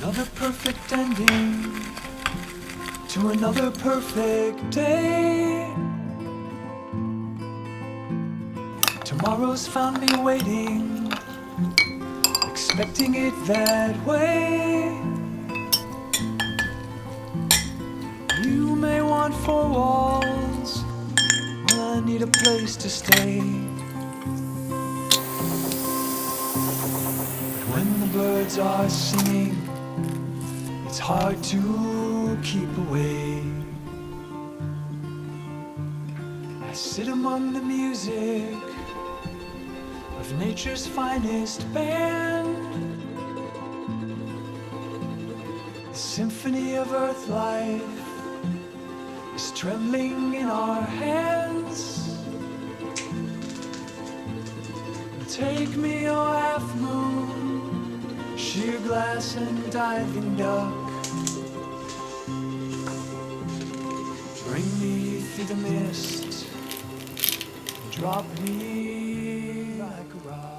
another perfect ending to another perfect day. Tomorrow's found me waiting, expecting it that way. You may want four walls, well, I need a place to stay. But when the birds are singing, it's hard to keep away. I sit among the music of nature's finest band. The symphony of earth life is trembling in our hands. Take me, oh half moon, sheer glass and diving duck. Bring me through the mist, drop me like a rock.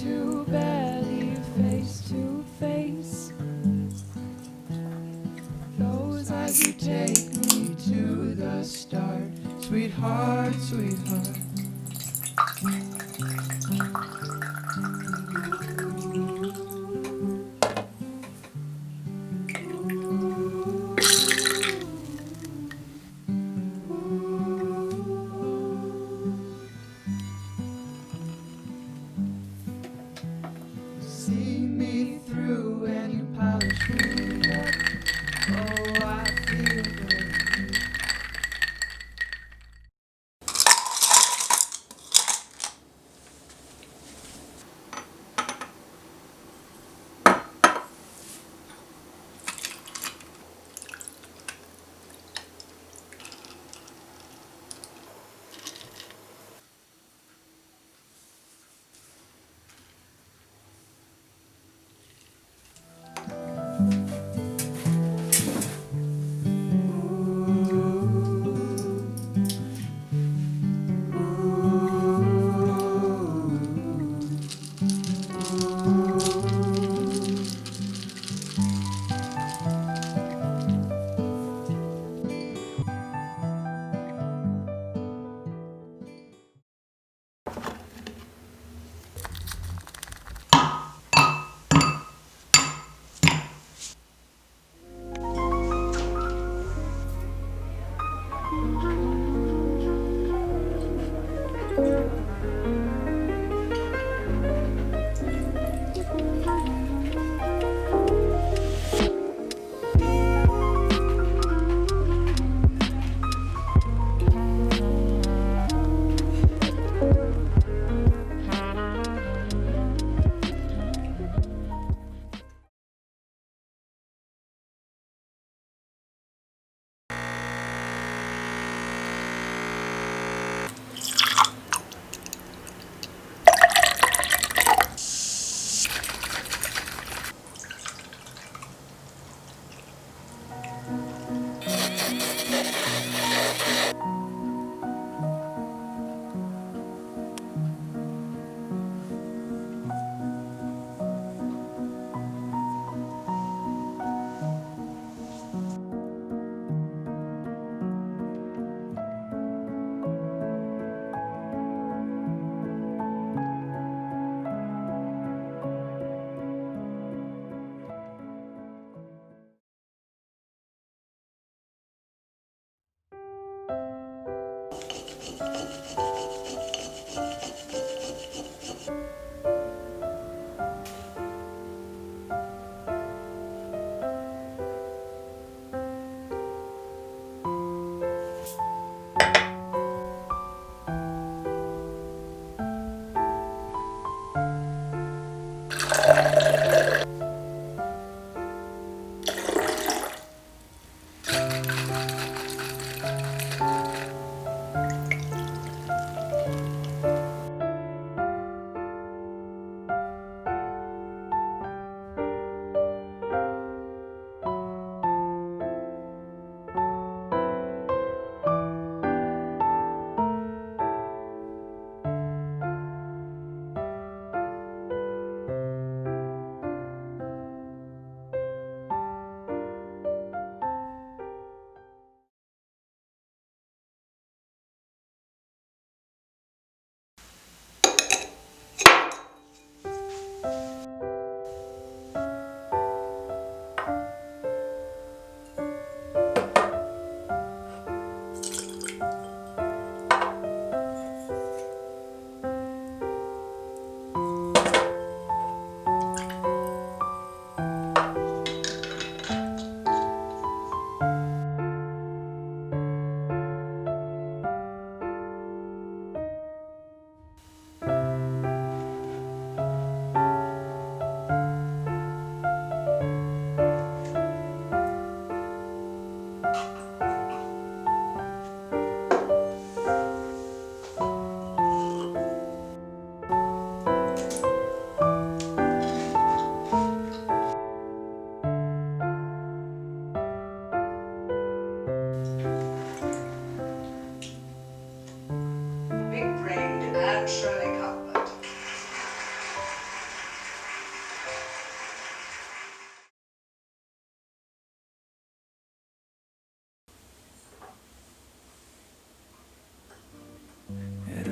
To belly, face to face. Close as you take me to the start, sweetheart, sweetheart.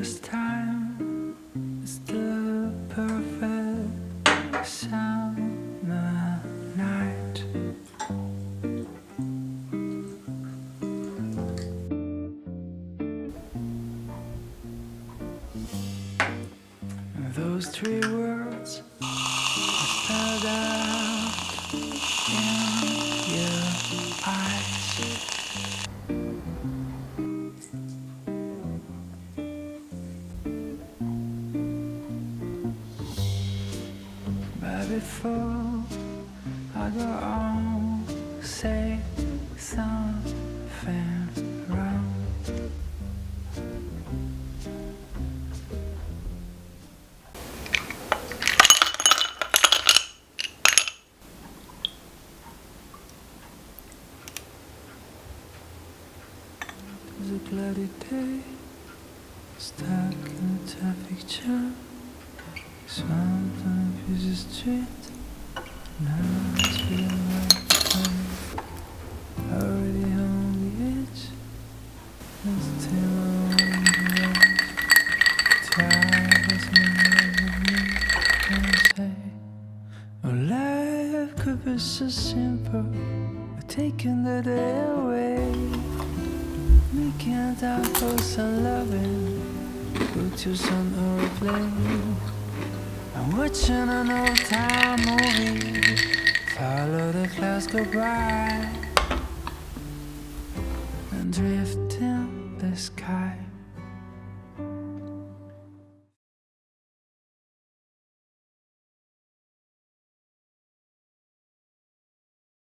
It is time, is the perfect summer night. Those three words I go on, say something wrong. A cloudy day, stuck in a traffic jam. Swamped on a busy street. Now it's feeling like. Already on the edge. And still on the edge. Tired as me and say, Oh, life could be so simple. But taking the day away. Making time for some loving. Put you some airplane. I'm watching an old time movie. Follow the clouds go by and drift in the sky.